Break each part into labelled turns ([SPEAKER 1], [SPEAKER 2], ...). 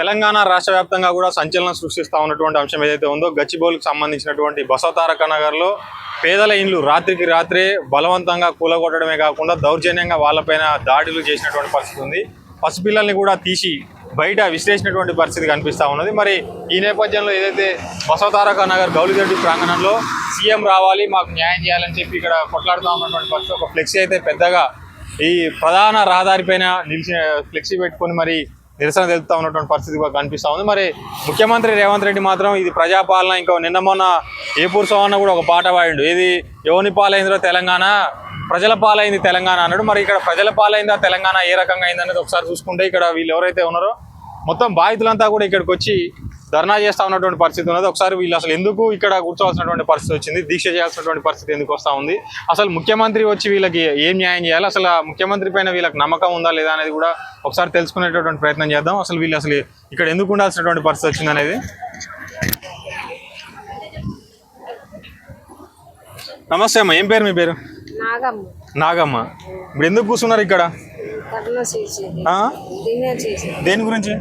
[SPEAKER 1] తెలంగాణ రాష్ట్ర వ్యాప్తంగా కూడా సంచలనం సృష్టిస్తూ ఉన్నటువంటి అంశం ఏదైతే ఉందో గచ్చిబౌలికి సంబంధించినటువంటి బసవతారక నగర్లో పేదల ఇండ్లు రాత్రికి రాత్రే బలవంతంగా కూలగొట్టడమే కాకుండా దౌర్జన్యంగా వాళ్ళపైన దాడులు చేసినటువంటి పరిస్థితి ఉంది. పసిపిల్లల్ని కూడా తీసి బయట విశ్లేషించినటువంటి పరిస్థితి కనిపిస్తా ఉన్నది. మరి ఈ నేపథ్యంలో ఏదైతే బసవతారక నగర్ గౌలిదొడ్డి ప్రాంగణంలో సీఎం రావాలి మాకు న్యాయం చేయాలని చెప్పి ఇక్కడ కొట్లాడుతూ ఉన్నటువంటి పరిస్థితి. ఒక ఫ్లెక్సీ అయితే పెద్దగా ఈ ప్రధాన రహదారిపైన నిలిచి ఫ్లెక్సీ పెట్టుకొని మరి నిరసన తెలుపుతా ఉన్నటువంటి పరిస్థితి కూడా కనిపిస్తూ ఉంది. మరి ముఖ్యమంత్రి రేవంత్ రెడ్డి మాత్రం ఇది ప్రజాపాలన ఇంకా నిన్న మొన్న ఏపూర్ సోమన్న కూడా ఒక పాట పాడిండు. ఇది యోని పాలైందిలో తెలంగాణ? ప్రజల పాలైంది తెలంగాణ అన్నాడు. మరి ఇక్కడ ప్రజల పాలైందా తెలంగాణ ఏ రకంగా అయింది అనేది ఒకసారి చూసుకుంటే ఇక్కడ వీళ్ళు ఎవరైతే ఉన్నారో మొత్తం బాధితులంతా కూడా ఇక్కడికి వచ్చి ధర్నా చేస్తా ఉన్నటువంటి పరిస్థితి ఉన్నది. ఒకసారి వీళ్ళు అసలు ఎందుకు ఇక్కడ కూర్చోవాల్సినటువంటి పరిస్థితి వచ్చింది? దీక్ష చేయాల్సినటువంటి పరిస్థితి ఎందుకు వస్తా ఉంది? అసలు ముఖ్యమంత్రి వచ్చి వీళ్ళకి ఏం న్యాయం చేయాలి? అసలు ముఖ్యమంత్రి పైన వీళ్ళకి నమ్మకం ఉందా లేదా అనేది కూడా ఒకసారి తెలుసుకునేటటువంటి ప్రయత్నం చేద్దాం. అసలు వీళ్ళు అసలు ఇక్కడ ఎందుకు ఉండాల్సినటువంటి పరిస్థితి వచ్చింది అనేది? నమస్తే అమ్మ. ఏం పేరు మీ పేరు?
[SPEAKER 2] నాగమ్మ.
[SPEAKER 1] నాగమ్మ. ఇప్పుడు ఎందుకు కూర్చున్నారు ఇక్కడ? దేని గురించి?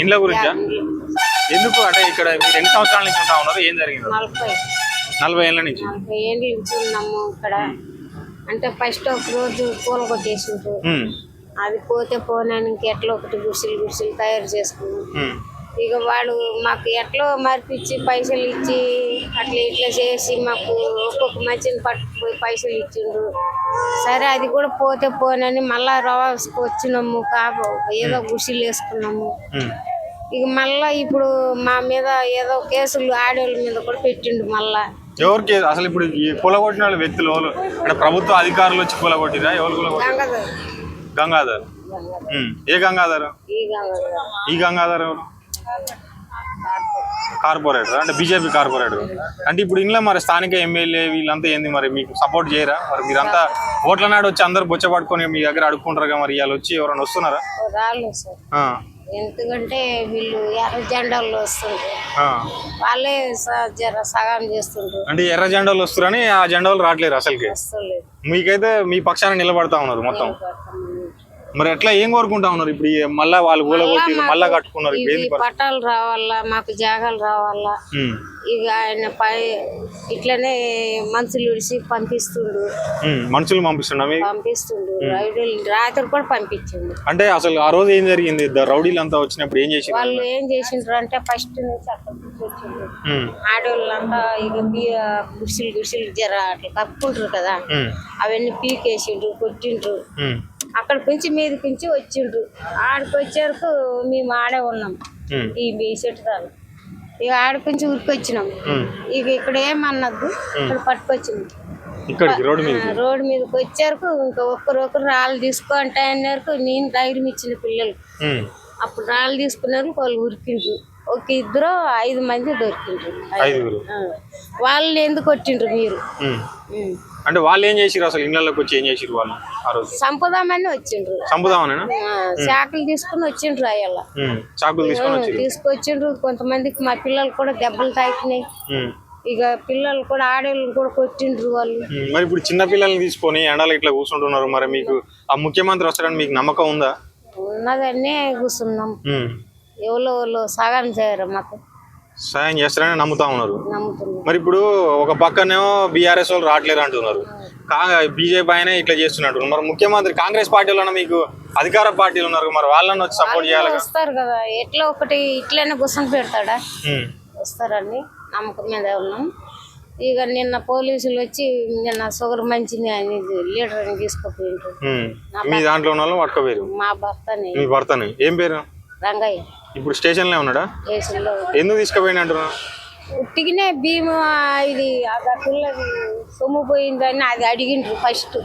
[SPEAKER 1] ఇండ్ల గురించా? ఎందుకు అంటే ఇక్కడ మీరు ఎన్ని సంవత్సరాల నుంచి ఉంటా ఉన్నారు? ఏం జరిగింది?
[SPEAKER 2] నలభై.
[SPEAKER 1] ఏళ్ళ నుంచి?
[SPEAKER 2] నలభై ఏళ్ళు నుంచి ఉన్నాము ఇక్కడ. అంటే ఫస్ట్ ఒక రోజు పూల కొట్టేసిండ్రు.
[SPEAKER 1] ఉమ్,
[SPEAKER 2] అది పోతే పోనాను ఇంకెట్లా ఒకటి గుడిసెలు గుడిసెలు తయారు చేసుకున్నాం. ఇక వాళ్ళు మాకు ఎట్లో మరిపించి పైసలు ఇచ్చి అట్లా ఇట్లా చేసి మాకు ఒక్కొక్క మధ్యన పట్టుకుపోయి పైసలు ఇచ్చిండ్రు సరే అది కూడా పోతే పోనని మళ్ళా రవాసుకు వచ్చినాము కాబో ఏదో గుడిసెలు వేసుకున్నాము. ఇక మళ్ళా ఇప్పుడు మా మీద ఏదో కేసులు ఆడోళ్ళ మీద కూడా పెట్టిండు మళ్ళా.
[SPEAKER 1] ఎవరికి అసలు ఇప్పుడు ఈ కూలగొట్టిన వాళ్ళ వ్యక్తులు ఎవరు? అంటే ప్రభుత్వ అధికారులు వచ్చి కూలగొట్టిరా ఎవరు కూలగొట్టి
[SPEAKER 2] గంగధర్.
[SPEAKER 1] ఏ గంగాధర్?
[SPEAKER 2] ఈ గంగధర్.
[SPEAKER 1] ఈ గంగాధర్ ఎవరు? కార్పొరేటర్ అంటే బీజేపీ కార్పొరేటర్. అంటే ఇప్పుడు ఇంట్లో మరి స్థానిక ఎమ్మెల్యే వీళ్ళంతా ఏంది మరి మీకు సపోర్ట్ చేయరా? మరి మీరంతా ఓట్ల నాడు వచ్చి అందరు బొచ్చ పట్టుకొని మీ దగ్గర అడుక్కుంటారు కదా మరి ఇవాళ వచ్చి ఎవరైనా వస్తున్నారా?
[SPEAKER 2] ఎందుకంటే వీళ్ళు ఎర్ర జెండాల్లో వస్తుండ్రు
[SPEAKER 1] ఆ.
[SPEAKER 2] వాళ్ళే జర సగం చేస్తుండ్రు
[SPEAKER 1] అంటే ఎర్ర జెండాలు వస్తున్నారని ఆ జెండాలు రావట్లేరు అసలుకి? మీకైతే మీ పక్షాన నిలబడతా ఉన్నారు మొత్తం. మరి ఎట్లా ఏం కోరుకుంటా ఉన్నారు? ఇప్పుడు ఈ మళ్ళా వాళ్ళు కూలగొట్టి మళ్ళా కట్టుకున్నారు ఇప్పుడు పరిస్థితి?
[SPEAKER 2] పట్టాలు రావాలా మాకు జాగాలు రావాలా?
[SPEAKER 1] ఉమ్,
[SPEAKER 2] ఇక ఆయన పై ఇట్లనే మనుషులు విడిచి పంపిస్తుండు.
[SPEAKER 1] ఉమ్, మనుషులు పంపిస్తున్నా
[SPEAKER 2] పంపిస్తుండు. రైతులు రాత్రి కూడా పంపించిండు.
[SPEAKER 1] అంటే అసలు ఆ రోజు ఏం జరిగింది? రౌడీలు అంతా వచ్చినప్పుడు ఏం చేసి
[SPEAKER 2] వాళ్ళు ఏం చేసిండ్రు అంటే ఫస్ట్ నుంచి అక్కడ ఆడవాళ్ళంతా ఇక బియ్య గుడిసెలు గుడిసెలు జర అట్లా కప్పుకుంటారు కదా. అవన్నీ పీకేసిండ్రు కొట్టిండ్రు. అక్కడ నుంచి మీది నుంచి వచ్చిండ్రు. ఆడికి వచ్చేవరకు మేము ఆడే ఉన్నాం. ఈ మీ చెట్టుదాలు ఇక ఆడికి నుంచి ఉరికొచ్చినాం. ఇక ఇక్కడ ఏమన్నద్దు? ఇక్కడ పట్టుకొచ్చింది
[SPEAKER 1] రోడ్డు
[SPEAKER 2] మీదకి? వచ్చారు ఇంకా ఒక్కరొకరు రాళ్ళు తీసుకో అంటే అన్నారు నేను ధైర్యం ఇచ్చిన పిల్లలు. అప్పుడు రాళ్ళు తీసుకున్నారు వాళ్ళు ఉరికిండ్రు. ఒక ఇద్దరు ఐదు మంది దొరికిండ్రు. వాళ్ళని ఎందుకు కొట్టిండ్రు మీరు.
[SPEAKER 1] అంటే వాళ్ళు ఏం చేసిరు అసలు ఇళ్ళలోకి వచ్చి ఏం చేసిరు వాళ్ళు ఆ రోజు?
[SPEAKER 2] సంపదామని వచ్చిండ్రు.
[SPEAKER 1] చంపుదామనేనా
[SPEAKER 2] ఆ, శాఖలు తీసుకుని వచ్చిండ్రు అయ్యాల.
[SPEAKER 1] ఉమ్, చాకులు తీసుకొని
[SPEAKER 2] తీసుకొచ్చిండ్రు. కొంతమందికి మా పిల్లలు కూడా దెబ్బలు తాకినాయి. ఇక పిల్లలు కూడా ఆడేళ్ళు కూడా కొట్టిండ్రు వాళ్ళు.
[SPEAKER 1] మరి ఇప్పుడు చిన్న పిల్లల్ని తీసుకొని ఎండలో ఇట్లా కూర్చుంటున్నారు మరి మీకు ఆ ముఖ్యమంత్రి వస్తాడని మీకు నమ్మకం ఉందా?
[SPEAKER 2] ఉన్నదన్నే కూర్చున్నాం. ఎవరో సగం చేయరు మాకు.
[SPEAKER 1] సాయం చేస్తారని నమ్ముతా ఉన్నారు. మరి ఇప్పుడు ఒక పక్కనేమో బీఆర్ఎస్ వాళ్ళు రావట్లేరు అంటున్నారు. బీజేపీ ఆయన ఇట్లా చేస్తున్నట్టు మరి ముఖ్యమంత్రి కాంగ్రెస్ పార్టీలో మీకు అధికార పార్టీలు ఉన్నారు? మరి వాళ్ళని వచ్చి సపోర్ట్ చేయాలి కదా.
[SPEAKER 2] వస్తారు కదా. ఎట్లా ఒకటి ఇట్లనే కూర్చొని పెడతాడా?
[SPEAKER 1] ఉమ్,
[SPEAKER 2] వస్తారని నమ్మకం మీద ఉన్నాం. ఇక నిన్న పోలీసులు వచ్చి నిన్న షుగర్ మంచిని అని లీడర్ని తీసుకుపోయిండ్రు.
[SPEAKER 1] ఉమ్. మీ దాంట్లో ఉన్న వాళ్ళు పట్టుకోపోయారు
[SPEAKER 2] మా భర్తని.
[SPEAKER 1] మీ భర్తని. ఏం పేరు?
[SPEAKER 2] రంగయ్య.
[SPEAKER 1] ఇప్పుడు స్టేషన్లో ఉన్నాడా? ఎందుకు తీసుకుపోయిన అంటున్నా
[SPEAKER 2] ఉట్టిగానే భీము ఇది పిల్లది సొమ్ము పోయిందని అది అడిగిండ్రు ఫస్ట్.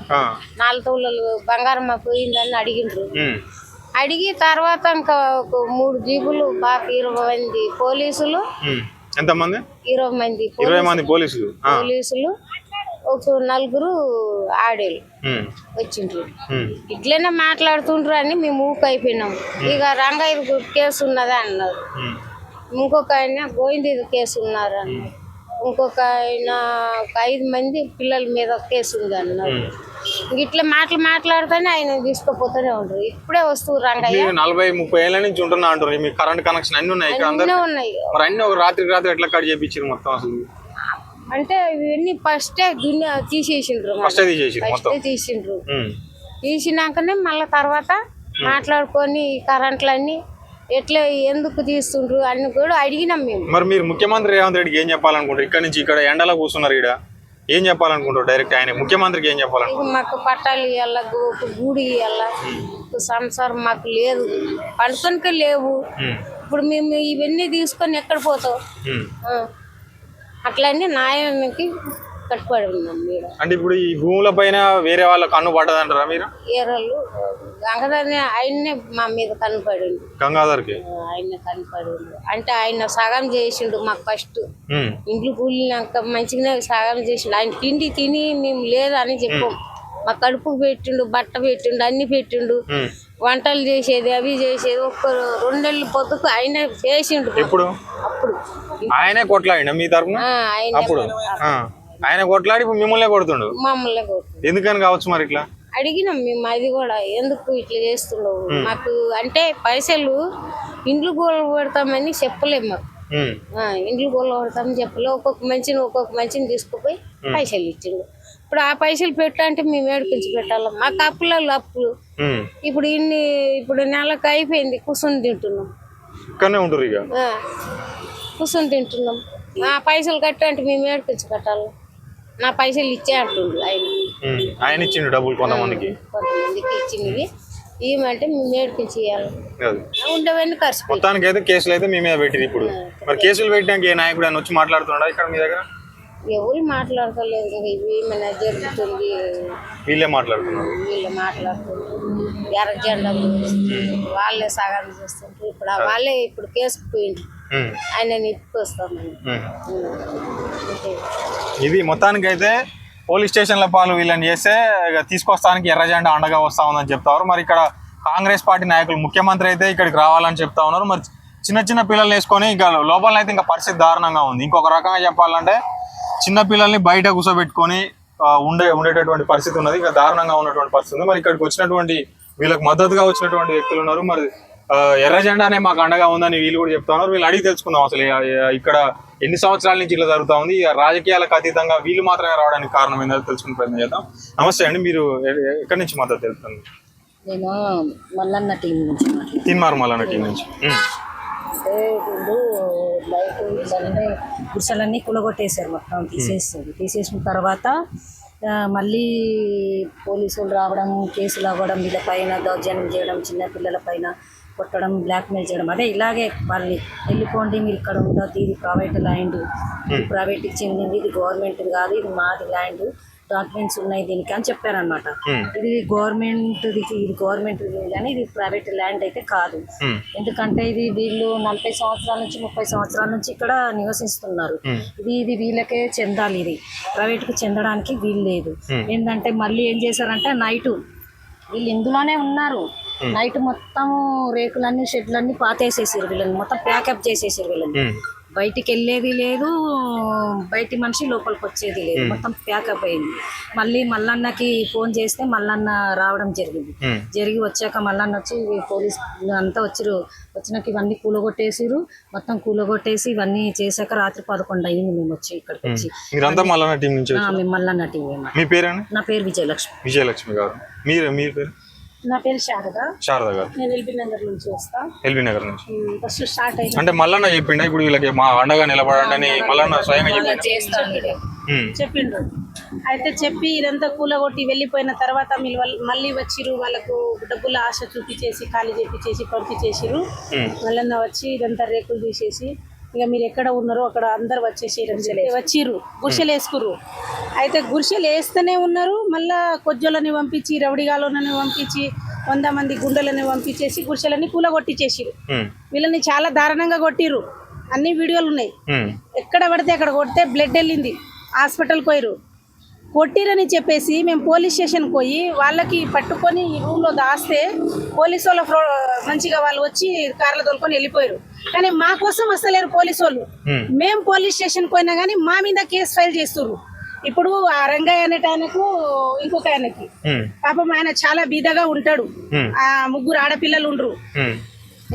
[SPEAKER 2] నాలుగు తోళ్ళు బంగారం పోయిందని అడిగిండ్రు. అడిగి తర్వాత ఇంకా ఒక మూడు జీబులు బాగా ఇరవై మంది పోలీసులు.
[SPEAKER 1] ఎంతమంది?
[SPEAKER 2] ఇరవై మంది
[SPEAKER 1] ఇరవై మంది పోలీసులు.
[SPEAKER 2] పోలీసులు. ఒక నలుగురు ఆడేళ్ళు వచ్చిండ్రు. ఇట్లనే మాట్లాడుతుండ్రు అని మేము ఊకైపోయినాం ఇక రంగయ్య కేసు ఉన్నదా అన్నారు. ఇంకొక ఆయన గోవింద కేసు ఉన్నారు అన్నారు. ఇంకొక ఆయన ఒక ఐదు మంది పిల్లల మీద కేసు ఉంది అన్నారు. ఇంక ఇట్లా మాటలు మాట్లాడుతూనే ఆయన తీసుకుపోతూనే ఉంటారు ఇప్పుడే వస్తువు రంగయ్య.
[SPEAKER 1] నలభై ముప్పై ఏళ్ళ నుంచి ఉంటున్నా అంటారు మీకు కరెంట్ కనెక్షన్ అన్ని ఉన్నాయి.
[SPEAKER 2] అన్నీ ఉన్నాయి.
[SPEAKER 1] మరి అన్ని ఒక రాత్రికి రాత్రి ఎట్లా కట్ చేయించారు మొత్తం అసలు?
[SPEAKER 2] అంటే ఇవన్నీ ఫస్టే తీసేసిండ్రు
[SPEAKER 1] ఫస్ట్ మొత్తం.
[SPEAKER 2] ఫస్టే తీసిండ్రు. తీసినాకనే మళ్ళీ తర్వాత మాట్లాడుకొని కరెంట్లన్నీ ఎట్లా ఎందుకు తీస్తుండ్రు అని కూడా అడిగినాం మేము.
[SPEAKER 1] మరి మీరు ముఖ్యమంత్రి రేవంత్ రెడ్డికి ఏం చెప్పాలనుకుంటారు? ఇక్కడ నుంచి ఇక్కడ ఎండలో కూర్చున్నారు ఇక్కడ ఏం చెప్పాలనుకుంటారు డైరెక్ట్ ఆయన? ముఖ్యమంత్రికి ఏం చెప్పాలనుకుంటారు?
[SPEAKER 2] ఇక మాకు పట్టాలు ఇవ్వాల గూడి ఇవ్వాల సంసారం మాకు లేదు. పండుకొనికే లేవు. ఇప్పుడు మేము ఇవన్నీ తీసుకొని ఎక్కడ పోతాం? అట్లన్నీ న్యాయానికి కట్టుబడి ఉన్నాం మీరు
[SPEAKER 1] అంటే ఇప్పుడు ఈ భూముల పైన వేరే వాళ్ళ కన్ను పడ్డదంటారా మీరు?
[SPEAKER 2] ఏరోళ్ళు ఆయన్నే మా మీద కనపడిండు
[SPEAKER 1] గంగాధర్కి?
[SPEAKER 2] ఆయన కనపడిండు అంటే ఆయన సగం చేసిండు మాకు ఫస్ట్.
[SPEAKER 1] ఉమ్.
[SPEAKER 2] ఇంట్లో కూలినాక మంచిగానే సగం చేసిండు. ఆయన తిండి తిని మేము లేదని చెప్పాం. మా కడుపుకు పెట్టిండు బట్ట పెట్టిండు అన్ని పెట్టిండు.
[SPEAKER 1] ఉమ్.
[SPEAKER 2] వంటలు చేసేది అవి చేసేది. ఒక్క రెండేళ్ళు పొద్దుకు ఆయన చేసిండు
[SPEAKER 1] ఎప్పుడు?
[SPEAKER 2] అప్పుడు.
[SPEAKER 1] ఆయనే కొట్లాడిన మీ తరపున? అప్పుడు. ఆయన కొట్లాడి ఇప్పుడు మిమ్మల్నే కొడుతుండు.
[SPEAKER 2] మమ్మల్ని కొట్టిండు
[SPEAKER 1] ఎందుకని కావచ్చు మరి ఇట్లా?
[SPEAKER 2] అడిగినాం మేము అది కూడా ఎందుకు ఇట్లా చేస్తున్నావు మాకు అంటే పైసలు ఇండ్లు గోల పెడతామని చెప్పలేము మాకు. ఇండ్లు గోల పెడతామని చెప్పలే. ఒక్కొక్క మంచిని ఒక్కొక్క మంచిని తీసుకుపోయి పైసలు ఇచ్చిండు. ఇప్పుడు ఆ పైసలు పెట్టాలంటే మేము ఏడిపించి పెట్టాలి? మాకు అప్పులలో అప్పులు. ఇప్పుడు ఇన్ని ఇప్పుడు నెలకు అయిపోయింది కూర్చొని తింటున్నాం.
[SPEAKER 1] ఉంటారు ఇక
[SPEAKER 2] కూర్చొని తింటున్నాం. ఆ పైసలు కట్టాలంటే మేము ఏడిపించి కట్టాలి నా పైసలు ఇచ్చే అంటుండ్రు ఆయన.
[SPEAKER 1] ఆయన ఇచ్చిండు డబ్బులు కొంతమందికి?
[SPEAKER 2] కొంతమందికి ఇచ్చినవి ఇవ్వమంటే మేము ఏడిపించి ఇవ్వాలి ఉండవన్నీ ఖర్చు
[SPEAKER 1] మొత్తానికి అయితే కేసులు అయితే మీ మీద పెట్టింది ఇప్పుడు మరి కేసులు పెట్టినాక ఏ నాయకుడు అని వచ్చి మాట్లాడుతున్నాడా ఇక్కడ మీ దగ్గర?
[SPEAKER 2] ఎవరు మాట్లాడతలేదు. ఇవి ఏమైనా జరుగుతుంది.
[SPEAKER 1] వీళ్ళే మాట్లాడుతున్నారు.
[SPEAKER 2] వీళ్ళు మాట్లాడుతుంది ఎర్ర జెండా వాళ్ళే సగం చేస్తుంటారు ఇప్పుడు వాళ్ళే ఇప్పుడు కేసుకు
[SPEAKER 1] ఉమ్.
[SPEAKER 2] ఆయన నిప్పుకొస్తామని.
[SPEAKER 1] ఇది మొత్తానికి అయితే పోలీస్ స్టేషన్ల పాలు వీళ్ళని చేస్తే తీసుకొస్తానికి ఎర్ర జెండా అండగా వస్తా ఉందని చెప్తారు మరి ఇక్కడ కాంగ్రెస్ పార్టీ నాయకులు ముఖ్యమంత్రి అయితే ఇక్కడికి రావాలని చెప్తా ఉన్నారు. మరి చిన్న చిన్న పిల్లల్ని వేసుకొని ఇంకా లోపల అయితే ఇంకా పరిస్థితి దారుణంగా ఉంది. ఇంకొక రకంగా చెప్పాలంటే చిన్న పిల్లల్ని బయట కూర్చోబెట్టుకొని ఉండే ఉండేటటువంటి పరిస్థితి ఉన్నది. ఇంకా దారుణంగా ఉన్నటువంటి పరిస్థితి ఉంది. మరి ఇక్కడికి వచ్చినటువంటి వీళ్ళకి మద్దతుగా వచ్చినటువంటి వ్యక్తులు ఉన్నారు. మరి ఎర్ర జెండానే మాకు అండగా ఉందని వీళ్ళు కూడా చెప్తా ఉన్నారు. వీళ్ళు అడిగి తెలుసుకుందాం అసలు. ఇక్కడ ఎన్ని సంవత్సరాల నుంచి ఇట్లా జరుగుతా ఉంది? రాజకీయాలకు అతీతంగా వీళ్ళు మాత్రమే రావడానికి కారణం ఏంటో తెలుసుకునే ప్రయత్నం చేద్దాం. నమస్తే అండి మీరు ఎక్కడి నుంచి మద్దతు తెలుస్తుంది
[SPEAKER 3] నేను మల్లన్న టీం నుంచి
[SPEAKER 1] తిన్మార్ మల్లన్న టీం నుంచి. ఉమ్.
[SPEAKER 3] అంటే ఇప్పుడు గుడిసెలన్నీ కులగొట్టేశారు మొత్తం తీసేస్తారు తీసేసిన తర్వాత మళ్ళీ పోలీసులు రావడం కేసులు అవ్వడం వీళ్ళ పైన దౌర్జన్యం చేయడం చిన్న పిల్లల పైన కొట్టడం బ్లాక్మెయిల్ చేయడం అదే ఇలాగే వాళ్ళని వెళ్ళిపోండి మీరు ఇక్కడ ఉండదు ఇది ప్రైవేట్ ల్యాండ్ ప్రైవేట్కి చెందింది ఇది గవర్నమెంట్ కాదు ఇది మాది ల్యాండ్ డాక్యుమెంట్స్ ఉన్నాయి దీనికి అని చెప్పారనమాట
[SPEAKER 1] Hmm.
[SPEAKER 3] ఇది గవర్నమెంట్ ఇది గవర్నమెంట్ కానీ ఇది ప్రైవేట్ ల్యాండ్ అయితే కాదు.
[SPEAKER 1] ఉమ్.
[SPEAKER 3] ఎందుకంటే ఇది వీళ్ళు నలభై సంవత్సరాల నుంచి ముప్పై సంవత్సరాల నుంచి ఇక్కడ నివసిస్తున్నారు.
[SPEAKER 1] Hmm.
[SPEAKER 3] ఇది ఇది వీళ్ళకే చెందాలి ఇది. ప్రైవేట్కి చెందడానికి వీలు లేదు. ఏంటంటే మళ్ళీ ఏం చేశారంటే నైటు వీళ్ళు ఇందులోనే ఉన్నారు. నైట్ మొత్తం రేకులన్నీ షెడ్లన్నీ పాతేసేసారు వీళ్ళని. మొత్తం ప్యాకప్ చేసేసారు వీళ్ళని. బయటికి వెళ్ళేది లేదు బయటి మనిషి లోపలికి వచ్చేది లేదు మొత్తం ప్యాకప్ అయింది. మళ్ళీ మల్లన్నకి ఫోన్ చేస్తే మల్లన్న రావడం జరిగింది. జరిగి వచ్చాక మల్లన్న వచ్చి పోలీస్ అంతా వచ్చిరు వచ్చినాక ఇవన్నీ కూలగొట్టేసిరు మొత్తం కూలగొట్టేసి ఇవన్నీ చేశాక రాత్రి పదకొండు అయింది మేము వచ్చి ఇక్కడికి వచ్చి
[SPEAKER 1] మల్లన్న టీం నుంచి
[SPEAKER 3] మల్లన్న టీం నా పేరు విజయలక్ష్మి.
[SPEAKER 1] విజయలక్ష్మి గారు. మీరు మీ పేరు?
[SPEAKER 3] నా పేరు శారద.
[SPEAKER 1] శారద గారు.
[SPEAKER 3] నేను ఎల్బీ నగర్ నుంచి వస్తా.
[SPEAKER 1] ఎల్బీ నగర్ నుంచి.
[SPEAKER 3] ఫస్ట్ స్టార్ట్ అయిన
[SPEAKER 1] అంటే మల్లన్న చెప్పిండా? ఇప్పుడు వీళ్ళకి మా అండగా నిలబడండి మల్లన్న స్వయంగా చెప్పిండు.
[SPEAKER 4] చెప్పిండ్రు అయితే చెప్పి ఇదంతా కూలగొట్టి వెళ్ళిపోయిన తర్వాత మళ్ళీ వచ్చిరు వాళ్ళకు డబ్బుల ఆశ చూపించేసి ఖాళీ చేపించేసి పంపించేసిరు. మళ్ళీ వచ్చి ఇదంతా రేకులు తీసేసి ఇక మీరు ఎక్కడ ఉన్నారో అక్కడ అందరు వచ్చేసి వచ్చిర్రు. గుడిసెలు వేసుకుర్రు అయితే గుడిసెలు వేస్తూనే ఉన్నారు. మళ్ళా కొజ్జోలని పంపించి రౌడిగాలోని పంపించి వంద మంది గుండెలని పంపించేసి గుడిసెలని కూలగొట్టించేసిరు
[SPEAKER 1] ఉమ్.
[SPEAKER 4] వీళ్ళని చాలా దారుణంగా కొట్టిర్రు. అన్ని వీడియోలు ఉన్నాయి. ఎక్కడ పడితే అక్కడ కొడితే బ్లడ్ వెళ్ళింది. హాస్పిటల్కి పోయిరు కొట్టిరని చెప్పేసి మేము పోలీస్ స్టేషన్కి పోయి వాళ్ళకి పట్టుకొని ఈ రూమ్లో దాస్తే పోలీసు వాళ్ళ ఫ్రో- మంచిగా వాళ్ళు వచ్చి కార్లో తోలుకొని వెళ్ళిపోయారు. కానీ మా కోసం వస్తలేరు పోలీసు వాళ్ళు. మేము పోలీస్ స్టేషన్కి పోయినా కానీ మా మీద కేసు ఫైల్ చేస్తుర్రు. ఇప్పుడు ఆ రంగయ్య అనేట ఆయనకు ఇంకొక ఆయనకి. పాపం ఆయన చాలా బీదగా ఉంటాడు. ఆ ముగ్గురు ఆడపిల్లలు ఉండరు.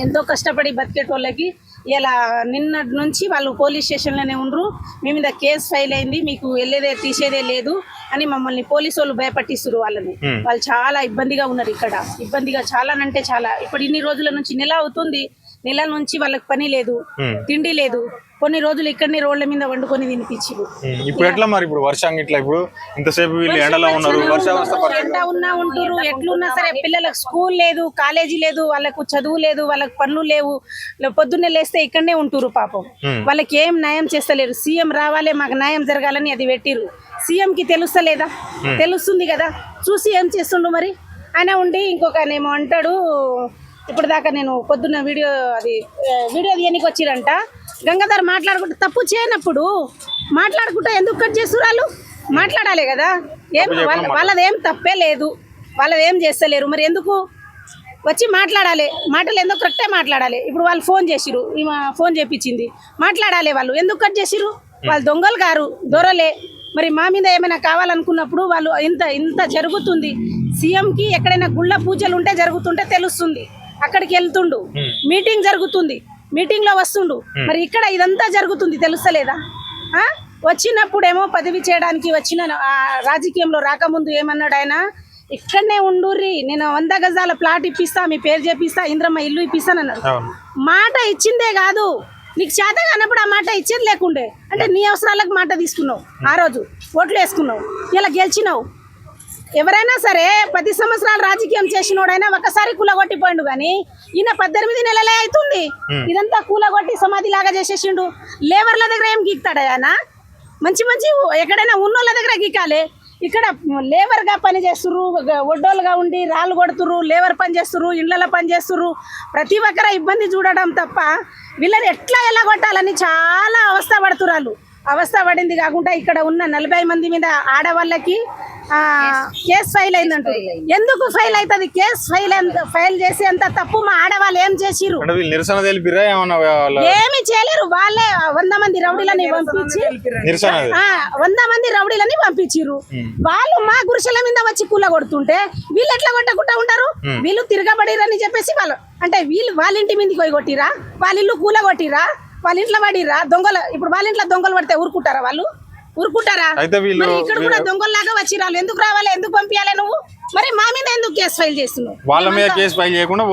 [SPEAKER 4] ఎంతో కష్టపడి బతికేటోళ్ళకి ఇలా నిన్నటి నుంచి వాళ్ళు పోలీస్ స్టేషన్లోనే ఉండరు. మీ మీద కేసు ఫైల్ అయింది మీకు వెళ్ళేదే తీసేదే లేదు అని మమ్మల్ని పోలీసు వాళ్ళు భయపట్టిస్తారు వాళ్ళని. వాళ్ళు చాలా ఇబ్బందిగా ఉన్నారు ఇక్కడ. ఇబ్బందిగా చాలా అంటే చాలా. ఇప్పుడు ఇన్ని రోజుల నుంచి నెల అవుతుంది. నెల నుంచి వాళ్ళకి పని లేదు. తిండి లేదు. కొన్ని రోజులు ఇక్కడనే రోడ్ల మీద వండుకొని తినిపించారు.
[SPEAKER 1] ఇప్పుడు ఎట్లా మరి ఇప్పుడు వర్షం ఇట్లా ఇప్పుడు ఇంతసేపు వీళ్ళు ఎండలో ఉన్నారు
[SPEAKER 4] ఎండ ఉన్నా ఉంటురు ఎట్లున్నా సరే పిల్లలకు స్కూల్ లేదు కాలేజీ లేదు వాళ్ళకు చదువు లేదు వాళ్ళకి పనులు లేవు. పొద్దున్నే లేస్తే ఇక్కడనే ఉంటురు పాపం. వాళ్ళకి ఏం న్యాయం చేస్తలేరు. సీఎం రావాలి మాకు న్యాయం జరగాలని అది పెట్టిరు సీఎం కి తెలుస్తలేదా తెలుస్తుంది కదా. చూసి ఏం చేస్తుండు మరి? ఆయన ఉండి ఇంకొక ఏమో అంటాడు. ఇప్పుడు దాకా నేను పొద్దున్న వీడియో అది వీడియో తీయనికి వచ్చిరంట గంగాధర్ మాట్లాడుకుంటే తప్పు చేయనప్పుడు మాట్లాడుకుంటా ఎందుకు కట్ చేస్తున్నారు వాళ్ళు మాట్లాడాలి కదా. ఏం వాళ్ళ వాళ్ళది ఏం తప్పే లేదు. వాళ్ళది ఏం చేస్తలేరు. మరి ఎందుకు? వచ్చి మాట్లాడాలి. మాటలు ఎందుకు కరెక్టే మాట్లాడాలి? ఇప్పుడు వాళ్ళు ఫోన్ చేసిరు ఫోన్ చేపించింది. మాట్లాడాలి వాళ్ళు. ఎందుకు కట్ చేసిరు వాళ్ళు దొంగలు గారు దొరలే. మరి మా మీద ఏమైనా కావాలనుకున్నప్పుడు వాళ్ళు ఇంత ఇంత జరుగుతుంది. సీఎంకి ఎక్కడైనా గుళ్ళ పూజలు ఉంటే జరుగుతుంటే తెలుస్తుంది. అక్కడికి వెళ్తుండు. మీటింగ్ జరుగుతుంది. మీటింగ్లో వస్తుండు మరి ఇక్కడ ఇదంతా జరుగుతుంది తెలుస్తలేదా? వచ్చినప్పుడేమో పదవి చేయడానికి వచ్చిన ఆ, రాజకీయంలో రాకముందు ఏమన్నాడు ఆయన? ఇక్కడనే ఉండుర్రి నేను వంద గజాల ప్లాట్ ఇప్పిస్తా మీ పేరు చేపిస్తా ఇంద్రమ్మ ఇల్లు ఇప్పిస్తానన్నాడు.
[SPEAKER 1] అవును.
[SPEAKER 4] మాట ఇచ్చిందే కాదు. నీకు చేత కానప్పుడు ఆ మాట ఇచ్చేది లేకుండే. అంటే నీ అవసరాలకు మాట తీసుకున్నావు. ఆ రోజు ఓట్లు వేసుకున్నావు. ఇలా గెలిచినావు. ఎవరైనా సరే పది సంవత్సరాలు రాజకీయం చేసినోడైనా ఒకసారి కూలగొట్టిపోయిండు కానీ ఈయన పద్దెనిమిది నెలలే అవుతుంది ఇదంతా కూలగొట్టి సమాధి లాగా చేసేసిండు. లేబర్ల దగ్గర ఏం గీక్తాడయానా మంచి మంచి ఎక్కడైనా ఉన్నోళ్ళ దగ్గర గీకాలి. ఇక్కడ లేబర్గా పని చేస్తుర్రు ఒడ్డోలుగా ఉండి రాళ్ళు కొడుతుర్రు లేబర్ పని చేస్తుర్రు ఇళ్ళలో పని చేస్తుర్రు. ప్రతి ఒక్కర ఇబ్బంది చూడడం తప్ప వీళ్ళని ఎట్లా ఎలా కొట్టాలని చాలా అవస్థ పడుతున్నారు అవస్థ పడింది కాకుండా ఇక్కడ ఉన్న నలభై మంది మీద ఆడవాళ్ళకి కేసు ఫైల్ అయిందంట ఎందుకు ఫైల్ అవుతుంది కేసు ఫైల్ ఎంత- ఫైల్ చేసి అంత తప్పు మా ఆడవాళ్ళు ఏం చేసిరు
[SPEAKER 1] నిరసన తెలిపిరా
[SPEAKER 4] ఏమి చేయలేరు. వాళ్ళే వంద మంది రౌడీలని పంపించి
[SPEAKER 1] నిరసన అది.
[SPEAKER 4] ఆ, వంద మంది రౌడీలని పంపించిర్రు. వాళ్ళు మా గురుషల మీద వచ్చి కూల కొడుతుంటే వీళ్ళు ఎట్లా కొట్టకుండా ఉంటారు? వీళ్ళు తిరగబడిరని చెప్పేసి వాళ్ళు అంటే వీళ్ళు వాళ్ళ ఇంటి మీదకి పోయి కొట్టిరా వాళ్ళ ఇల్లు కూల కొట్టిరా వాళ్ళ ఇంట్లో పడిరా దొంగలు ఇప్పుడు వాళ్ళ ఇంట్లో దొంగలు పడితే ఊరుకుంటారా వాళ్ళు? ఊరుకుంటారా?
[SPEAKER 1] అయితే వీళ్ళు
[SPEAKER 4] మరి ఇక్కడ కూడా దొంగల్లాగా వచ్చి రాళ్ళు ఎందుకు రావాలి? ఎందుకు పంపించాలి నువ్వు? మరి మా మీద ఎందుకు కేసు ఫైల్ చేస్తున్నావు?
[SPEAKER 1] వాళ్ళ మీద కేసు ఫైల్ చేయకుండా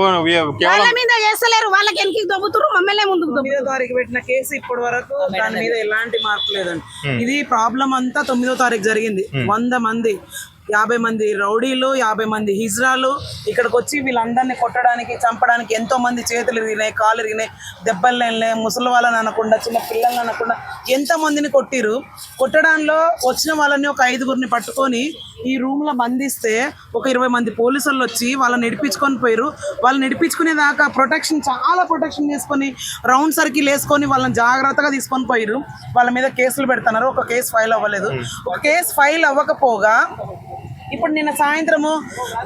[SPEAKER 4] వాళ్ళ మీద చేస్తలేరు. వాళ్ళకి వెనక్కి దొబ్బుతురు మమ్మల్ని ముందుకు
[SPEAKER 5] తొమ్మిదో తారీఖు పెట్టిన కేసు ఇప్పటి వరకు దాని మీద ఎలాంటి మార్పు లేదండి. ఇది ప్రాబ్లం అంతా తొమ్మిదో తారీఖు జరిగింది. వంద మంది. యాభై మంది రౌడీలు యాభై మంది హిజ్రాలు ఇక్కడికి వచ్చి వీళ్ళందరినీ కొట్టడానికి చంపడానికి ఎంతో మంది చేతులు ఇరిగినాయి కాళ్ళు ఇరిగినాయి దెబ్బలు వెళ్ళినాయి ముసలి వాళ్ళని అనకుండా చిన్న పిల్లల్ని అనకుండా ఎంతో మందిని కొట్టిరు? కొట్టడంలో వచ్చిన వాళ్ళని ఒక ఐదుగురిని పట్టుకొని ఈ రూమ్లో బంధిస్తే ఒక ఇరవై మంది పోలీసులు వచ్చి వాళ్ళని నడిపించుకొని పోయారు వాళ్ళని నడిపించుకునే దాకా ప్రొటెక్షన్ చాలా ప్రొటెక్షన్ చేసుకొని రౌండ్ సర్కిల్ వేసుకొని వాళ్ళని జాగ్రత్తగా తీసుకొని పోయారు వాళ్ళ మీద కేసులు పెడుతున్నారు. ఒక కేసు ఫైల్ అవ్వలేదు. ఒక కేసు ఫైల్ అవ్వకపోగా ఇప్పుడు నిన్న సాయంత్రము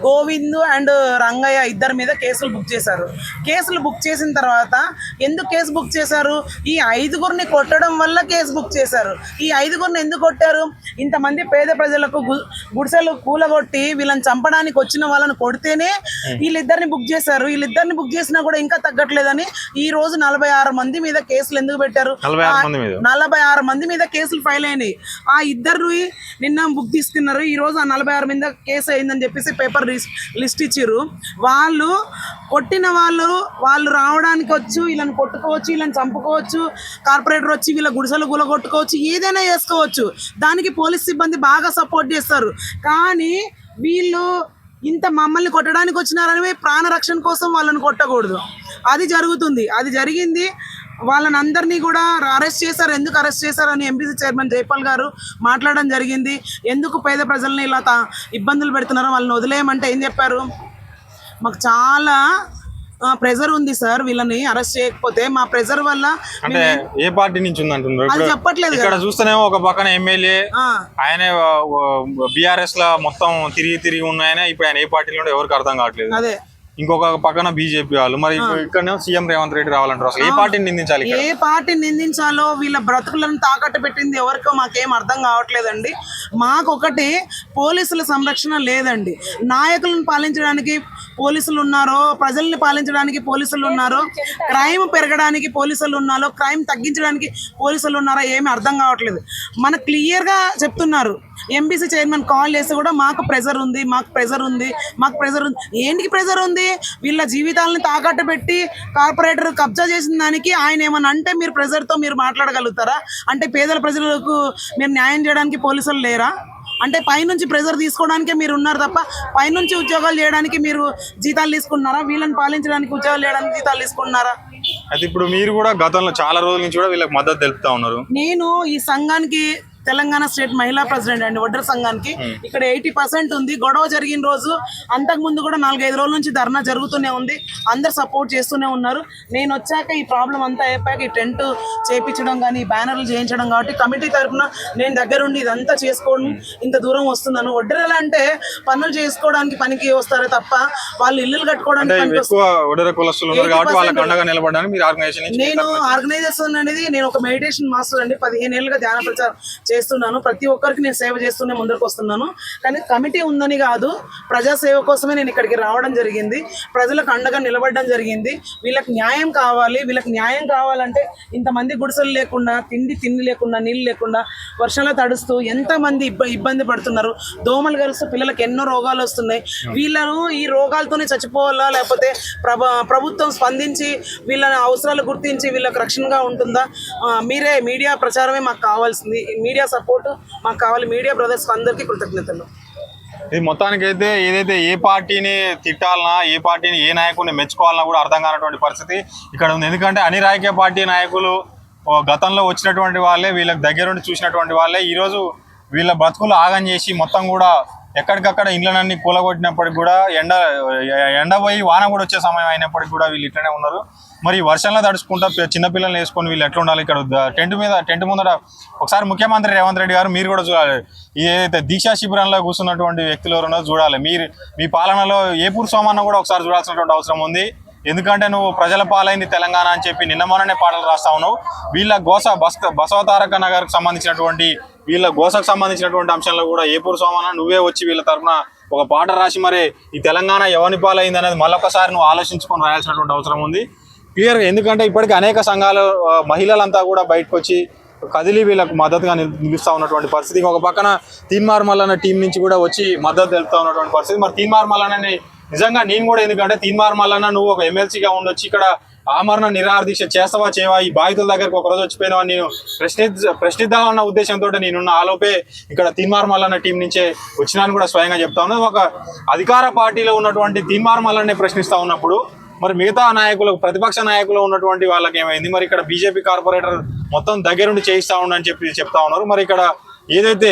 [SPEAKER 5] గోవింద్ అండ్ రంగయ్య ఇద్దరి మీద కేసులు బుక్ చేశారు. కేసులు బుక్ చేసిన తర్వాత ఎందుకు కేసు బుక్ చేశారు? ఈ ఐదుగురిని కొట్టడం వల్ల కేసు బుక్ చేశారు. ఈ ఐదుగురిని ఎందుకు కొట్టారు? ఇంతమంది పేద ప్రజలకు గుడిసెలు కూలగొట్టి వీళ్ళని చంపడానికి వచ్చిన వాళ్ళని కొడితేనే వీళ్ళిద్దరిని బుక్ చేశారు. వీళ్ళిద్దరిని బుక్ చేసినా కూడా ఇంకా తగ్గట్లేదని ఈ రోజు నలభై ఆరు మంది మీద కేసులు ఎందుకు పెట్టారు?
[SPEAKER 1] నలభై ఆరు మంది మీద.
[SPEAKER 5] నలభై ఆరు మంది మీద కేసులు ఫైల్ అయినాయి. ఆ ఇద్దరు నిన్న బుక్ తీసుకున్నారు. ఈ రోజు ఆ నలభై ఆరు మీద కేసు అయిందని చెప్పేసి పేపర్ లిస్ట్ ఇచ్చిర్రు. వాళ్ళు కొట్టిన వాళ్ళు వాళ్ళు రావడానికి వచ్చు వీళ్ళని కొట్టుకోవచ్చు వీళ్ళని చంపుకోవచ్చు కార్పొరేటర్ వచ్చి వీళ్ళ గుడిసెలు గుల కొట్టుకోవచ్చు ఏదైనా చేసుకోవచ్చు. దానికి పోలీస్ సిబ్బంది బాగా సపోర్ట్ చేస్తారు. కానీ వీళ్ళు ఇంత మమ్మల్ని కొట్టడానికి వచ్చినారని ప్రాణరక్షణ కోసం వాళ్ళని కొట్టకూడదు. అది జరుగుతుంది. అది జరిగింది. వాళ్ళని అందరినీ కూడా అరెస్ట్ చేశారు. ఎందుకు అరెస్ట్ చేశారని ఎంపీసీ చైర్మన్ జైపాల్ గారు మాట్లాడడం జరిగింది. ఎందుకు పేద ప్రజల్ని ఇలా తా- ఇబ్బందులు పెడుతున్నారో వాళ్ళని వదిలేయమంటే ఏం చెప్పారు? మాకు చాలా ప్రెజర్ ఉంది సార్ వీళ్ళని అరెస్ట్ చేయకపోతే. మా ప్రెజర్ వల్ల
[SPEAKER 1] అంటే ఏ పార్టీ నుంచి
[SPEAKER 5] చెప్పట్లేదు
[SPEAKER 1] ఇక్కడ చూస్తేనేమో ఒక పక్కన ఎమ్మెల్యే ఆయనే బీఆర్ఎస్లో మొత్తం తిరిగి తిరిగి ఉన్నాయనే ఇప్పుడు ఆయన ఏ పార్టీలో ఎవరికి అర్థం కావట్లేదు.
[SPEAKER 5] అదే.
[SPEAKER 1] ఇంకొక పక్కన బీజేపీ వాళ్ళు. మరి ఇక్కడ సీఎం రేవంత్ రెడ్డి రావాలంటారు అసలు. ఏ పార్టీని నిందించాలి
[SPEAKER 5] ఏ పార్టీని నిందించాలో వీళ్ళ బ్రతుకులను తాకట్టు పెట్టింది ఎవరికో మాకేం అర్థం కావట్లేదండి. మాకొకటి పోలీసుల సంరక్షణ లేదండి. నాయకులను పాలించడానికి పోలీసులు ఉన్నారో ప్రజల్ని పాలించడానికి పోలీసులు ఉన్నారో క్రైమ్ పెరగడానికి పోలీసులు ఉన్నారో క్రైమ్ తగ్గించడానికి పోలీసులు ఉన్నారో ఏమీ అర్థం కావట్లేదు. మన క్లియర్గా చెప్తున్నారు. ఎంబీసీ చైర్మన్ కాల్ చేసి కూడా మాకు ప్రెజర్ ఉంది మాకు ప్రెజర్ ఉంది మాకు ప్రెజర్ ఉంది. ఏంటికి ప్రెజర్ ఉంది? వీళ్ళ జీవితాలను తాకట్టు పెట్టి కార్పొరేటర్ కబ్జా చేసిన దానికి ఆయన ఏమన్నా అంటే మీరు ప్రెజర్తో మీరు మాట్లాడగలుగుతారా? అంటే పేదల ప్రజలకు మీరు న్యాయం చేయడానికి పోలీసులు లేరా? అంటే పైనుంచి ప్రెజర్ తీసుకోవడానికే మీరు ఉన్నారు తప్ప పైనుంచి ఉద్యోగాలు చేయడానికి మీరు జీతాలు తీసుకుంటున్నారా? వీళ్ళని పాలించడానికి ఉద్యోగాలు చేయడానికి జీతాలు తీసుకుంటున్నారా?
[SPEAKER 1] అయితే ఇప్పుడు మీరు కూడా గతంలో చాలా రోజుల నుంచి కూడా వీళ్ళకి మద్దతు తెలుపుతా ఉన్నారు.
[SPEAKER 5] నేను ఈ సంఘానికి తెలంగాణ స్టేట్ మహిళా ప్రెసిడెంట్ అండి వడ్డర సంఘానికి. ఇక్కడ ఎయిటీ పర్సెంట్ ఉంది. గొడవ జరిగిన రోజు అంతకు ముందు కూడా నాలుగైదు రోజుల నుంచి ధర్నా జరుగుతూనే ఉంది. అందరు సపోర్ట్ చేస్తూనే ఉన్నారు. నేను వచ్చాక ఈ ప్రాబ్లం అంతా అయిపోయాక ఈ టెంట్ చేపించడం కానీ బ్యానర్లు చేయించడం కాబట్టి కమిటీ తరఫున నేను దగ్గరుండి ఇదంతా చేసుకోవడం ఇంత దూరం వస్తున్నాను వడ్డరలు అంటే పనులు చేసుకోవడానికి పనికి వస్తారే తప్ప వాళ్ళు ఇల్లులు కట్టుకోవడానికి
[SPEAKER 1] అంటే
[SPEAKER 5] పనికి
[SPEAKER 1] ఎక్కువ ఒడర కులస్తులు ఉన్నారు కాబట్టి
[SPEAKER 5] 80%
[SPEAKER 1] వాళ్ళకి అండగా నిలబడడానికి మీరు ఆర్గనైజేషన్ నుంచి
[SPEAKER 5] నేను ఆర్గనైజేషన్ అనేది నేను ఒక మెడిటేషన్ మాస్టర్ అండి. పదిహేను ఏళ్ళుగా ధ్యాన ప్రచారం చేస్తున్నాను. ప్రతి ఒక్కరికి నేను సేవ చేస్తూనే ముందరకు వస్తున్నాను. కానీ కమిటీ ఉందని కాదు ప్రజా సేవ కోసమే నేను ఇక్కడికి రావడం జరిగింది. ప్రజలకు అండగా నిలబడడం జరిగింది. వీళ్ళకి న్యాయం కావాలి. వీళ్ళకి న్యాయం కావాలంటే ఇంతమంది గుడిసెలు లేకుండా తిండి తిండి లేకుండా నీళ్ళు లేకుండా వర్షంలో తడుస్తూ ఎంతమంది ఇబ్బ ఇబ్బంది పడుతున్నారు. దోమలు కలుస్తూ పిల్లలకు ఎన్నో రోగాలు వస్తున్నాయి. వీళ్ళను ఈ రోగాలతోనే చచ్చిపోవాలా? లేకపోతే ప్రభ ప్రభుత్వం స్పందించి వీళ్ళ అవసరాలు గుర్తించి వీళ్ళకి రక్షణగా ఉంటుందా? మీరే మీడియా ప్రచారమే మాకు కావాల్సింది. మీడియా సపోర్ట్ మాకు కావాలి మీడియా బ్రదర్స్ అందరికీ కృతజ్ఞతలు.
[SPEAKER 1] ఇది మొత్తానికైతే ఏదైతే ఏ పార్టీని తిట్టాలన్నా ఏ పార్టీని ఏ నాయకుడిని మెచ్చుకోవాలన్నా కూడా అర్థం కానటువంటి పరిస్థితి ఇక్కడ ఉంది. ఎందుకంటే అన్ని రాజకీయ పార్టీ నాయకులు గతంలో వచ్చినటువంటి వాళ్ళే వీళ్ళకి దగ్గరుండి చూసినటువంటి వాళ్ళే. ఈరోజు వీళ్ళ బ్రతుకులు ఆగం చేసి మొత్తం కూడా ఎక్కడికక్కడ ఇండ్లనన్నీ కూలగొట్టినప్పటికి కూడా ఎండ ఎండ పోయి వాన కూడా వచ్చే సమయం అయినప్పటికి కూడా వీళ్ళు ఇట్లనే ఉన్నారు. మరి వర్షంలో తడుచుకుంటా చిన్నపిల్లల్ని వేసుకొని వీళ్ళు ఎట్లా ఉండాలి? ఇక్కడ టెంట్ మీద టెంట్ ముందర ఒకసారి ముఖ్యమంత్రి రేవంత్ రెడ్డి గారు మీరు కూడా చూడాలి. ఏదైతే దీక్షా శిబిరంలో కూర్చున్నటువంటి వ్యక్తులు ఎవరున్నో చూడాలి. మీరు మీ పాలనలో ఏ సోమన్న కూడా ఒకసారి చూడాల్సినటువంటి అవసరం ఉంది. ఎందుకంటే నువ్వు ప్రజల పాలైంది తెలంగాణ అని చెప్పి నిన్న మొన్ననే పాటలు రాస్తా ఉన్నావు. వీళ్ళ గోస బస్ బసవతారక నగర్కి సంబంధించినటువంటి వీళ్ళ గోసకు సంబంధించినటువంటి అంశంలో కూడా ఏపూరు సోమన్న నువ్వే వచ్చి వీళ్ళ తరఫున ఒక పాట రాసి మరి ఈ తెలంగాణ ఎవరి పాలైంది అనేది మళ్ళొకసారి నువ్వు ఆలోచించుకొని రాయాల్సినటువంటి అవసరం ఉంది. క్లియర్ ఎందుకంటే ఇప్పటికీ అనేక సంఘాలు మహిళలంతా కూడా బయటకు వచ్చి కదిలి వీళ్ళకు మద్దతుగా నిలుస్తూ నిలుస్తా ఉన్నటువంటి పరిస్థితి. ఒక పక్కన తీన్మార్ మల్లన్న టీం నుంచి కూడా వచ్చి మద్దతు తెలుపుతా ఉన్నటువంటి పరిస్థితి. మరి తీన్మార్ మల్లన్నని నిజంగా నేను కూడా ఎందుకంటే తీన్మార్ మల్లన్న నువ్వు ఒక ఎమ్మెల్సీగా ఉండొచ్చి ఇక్కడ ఆమరణ నిరాదీక్ష చేస్తావా చేయవా? ఈ బాధితుల దగ్గరకు ఒకరోజు వచ్చిపోయినావా నేను ప్రశ్ని ప్రశ్నిద్దామన్న ఉద్దేశంతో నేనున్న ఆలోపే ఇక్కడ తీన్మార్ మల్లన్న టీం నుంచే వచ్చినాను కూడా స్వయంగా చెప్తా ఒక అధికార పార్టీలో ఉన్నటువంటి తీన్మార్ మల్లన్నే ప్రశ్నిస్తా ఉన్నప్పుడు మరి మిగతా నాయకులు ప్రతిపక్ష నాయకులు ఉన్నటువంటి వాళ్ళకి ఏమైంది? మరి ఇక్కడ బీజేపీ కార్పొరేటర్ మొత్తం దగ్గరుండి చేయిస్తా ఉండని చెప్పి చెప్తా ఉన్నారు. మరి ఇక్కడ ఏదైతే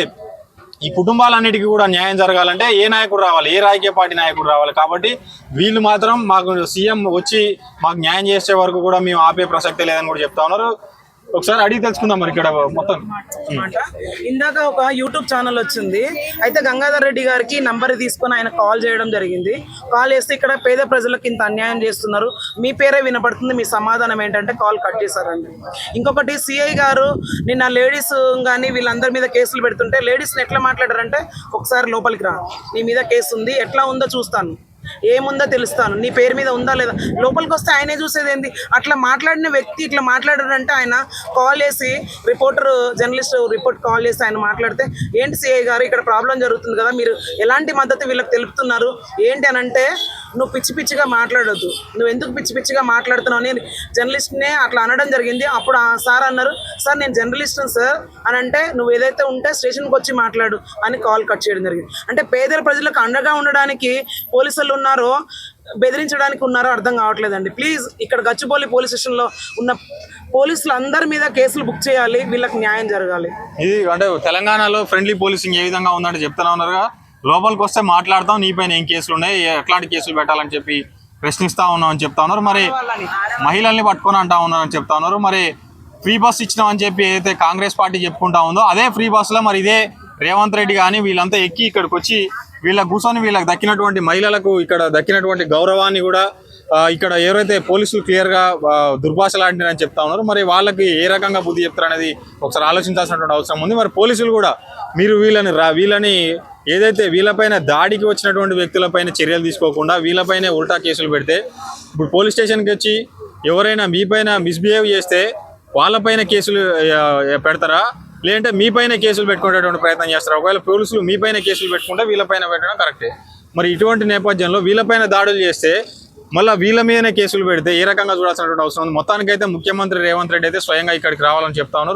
[SPEAKER 1] ఈ కుటుంబాలన్నిటికీ కూడా న్యాయం జరగాలంటే ఏ నాయకుడు రావాలి? ఏ రాజకీయ పార్టీ నాయకుడు రావాలి? కాబట్టి వీళ్ళు మాత్రం మాకు సీఎం వచ్చి మాకు న్యాయం చేసే వరకు కూడా మేము ఆపే ప్రసక్తే లేదని కూడా చెప్తా ఉన్నారు. ఒకసారి అడిగి తెలుసుకుందాం మరి ఇక్కడ మొత్తం.
[SPEAKER 5] ఇందాక ఒక యూట్యూబ్ ఛానల్ వచ్చింది. అయితే గంగాధర్ రెడ్డి గారికి నంబర్ తీసుకొని ఆయన కాల్ చేయడం జరిగింది. కాల్ చేస్తే ఇక్కడ పేద ప్రజలకు ఇంత అన్యాయం చేస్తున్నారు. మీ పేరే వినపడుతుంది మీ సమాధానం ఏంటంటే కాల్ కట్ చేశారండి. ఇంకొకటి సిఐ గారు నిన్న లేడీస్ కానీ వీళ్ళందరి మీద కేసులు పెడుతుంటే లేడీస్ని ఎట్లా మాట్లాడారంటే ఒకసారి లోపలికి రా నీ మీద కేసు ఉంది ఎట్లా ఉందో చూస్తాను. ఏముందో తెలుస్తాను. నీ పేరు మీద ఉందా లేదా? లోపలికి వస్తే ఆయనే చూసేది ఏంది? అట్లా మాట్లాడిన వ్యక్తి ఇట్లా మాట్లాడారంటే ఆయన కాల్ చేసి రిపోర్టర్ జర్నలిస్ట్ రిపోర్ట్ కాల్ చేసి ఆయన మాట్లాడితే ఏంటి సిఐ గారు ఇక్కడ ప్రాబ్లం జరుగుతుంది కదా మీరు ఎలాంటి మద్దతు వీళ్ళకి తెలుపుతున్నారు? ఏంటి అని అంటే నువ్వు పిచ్చి పిచ్చిగా మాట్లాడొద్దు. నువ్వు ఎందుకు పిచ్చి పిచ్చిగా మాట్లాడుతున్నావు? అని జర్నలిస్ట్నే అట్లా అనడం జరిగింది. అప్పుడు ఆ సార్ అన్నారు సార్ నేను జర్నలిస్ట్ సార్. అని అంటే నువ్వు ఏదైతే ఉంటే స్టేషన్కి వచ్చి మాట్లాడు అని కాల్ కట్ చేయడం జరిగింది. అంటే పేదల ప్రజలకు అండగా ఉండడానికి పోలీసులు ఉన్నారో బెదిరించడానికి ఉన్నారో అర్థం కావట్లేదండి. ప్లీజ్ ఇక్కడ గచ్చిబౌలి పోలీస్ స్టేషన్లో ఉన్న పోలీసులు అందరి మీద కేసులు బుక్ చేయాలి. వీళ్ళకి న్యాయం జరగాలి.
[SPEAKER 1] ఇది అంటే తెలంగాణలో ఫ్రెండ్లీ పోలీసింగ్ ఏ విధంగా ఉందంటే చెప్తానే ఉన్నారుగా. లోపలికి వస్తే మాట్లాడతాం నీపైన ఏం కేసులు ఉన్నాయి ఎట్లాంటి కేసులు పెట్టాలని చెప్పి ప్రశ్నిస్తా ఉన్నామని చెప్తా ఉన్నారు. మరి మహిళల్ని పట్టుకొని అంటా ఉన్నారని చెప్తా ఉన్నారు. మరి ఫ్రీ బస్ ఇచ్చినామని చెప్పి ఏదైతే కాంగ్రెస్ పార్టీ చెప్పుకుంటా ఉందో అదే ఫ్రీ బస్సులో మరి ఇదే రేవంత్ రెడ్డి కానీ వీళ్ళంతా ఎక్కి ఇక్కడికి వచ్చి వీళ్ళ కూర్చొని వీళ్ళకి దక్కినటువంటి మహిళలకు ఇక్కడ దక్కినటువంటి గౌరవాన్ని కూడా ఇక్కడ ఎవరైతే పోలీసులు క్లియర్గా దుర్భాషలాడినారని చెప్తా ఉన్నారు మరి వాళ్ళకి ఏ రకంగా బుద్ధి చెప్తారనేది ఒకసారి ఆలోచించాల్సినటువంటి అవసరం ఉంది. మరి పోలీసులు కూడా మీరు వీళ్ళని రా వీళ్ళని ఏదైతే వీళ్ళపైన దాడికి వచ్చినటువంటి వ్యక్తులపైన చర్యలు తీసుకోకుండా వీళ్ళపైనే ఉల్టా కేసులు పెడితే ఇప్పుడు పోలీస్ స్టేషన్కి వచ్చి ఎవరైనా మీపైన మిస్బిహేవ్ చేస్తే వాళ్ళపైన కేసులు పెడతారా? లేదంటే మీపైన కేసులు పెట్టుకునేటువంటి ప్రయత్నం చేస్తారా? ఒకవేళ పోలీసులు మీపైన కేసులు పెట్టుకుంటే వీళ్ళపైన పెట్టడం కరెక్టే. మరి ఇటువంటి నేపథ్యంలో వీళ్ళపైన దాడులు చేస్తే మళ్ళీ వీళ్ళ మీదనే కేసులు పెడితే ఏ రకంగా చూడాల్సినటువంటి అవసరం ఉంది? మొత్తానికైతే ముఖ్యమంత్రి రేవంత్ రెడ్డి అయితే స్వయంగా ఇక్కడికి రావాలని చెప్తా ఉన్నారు.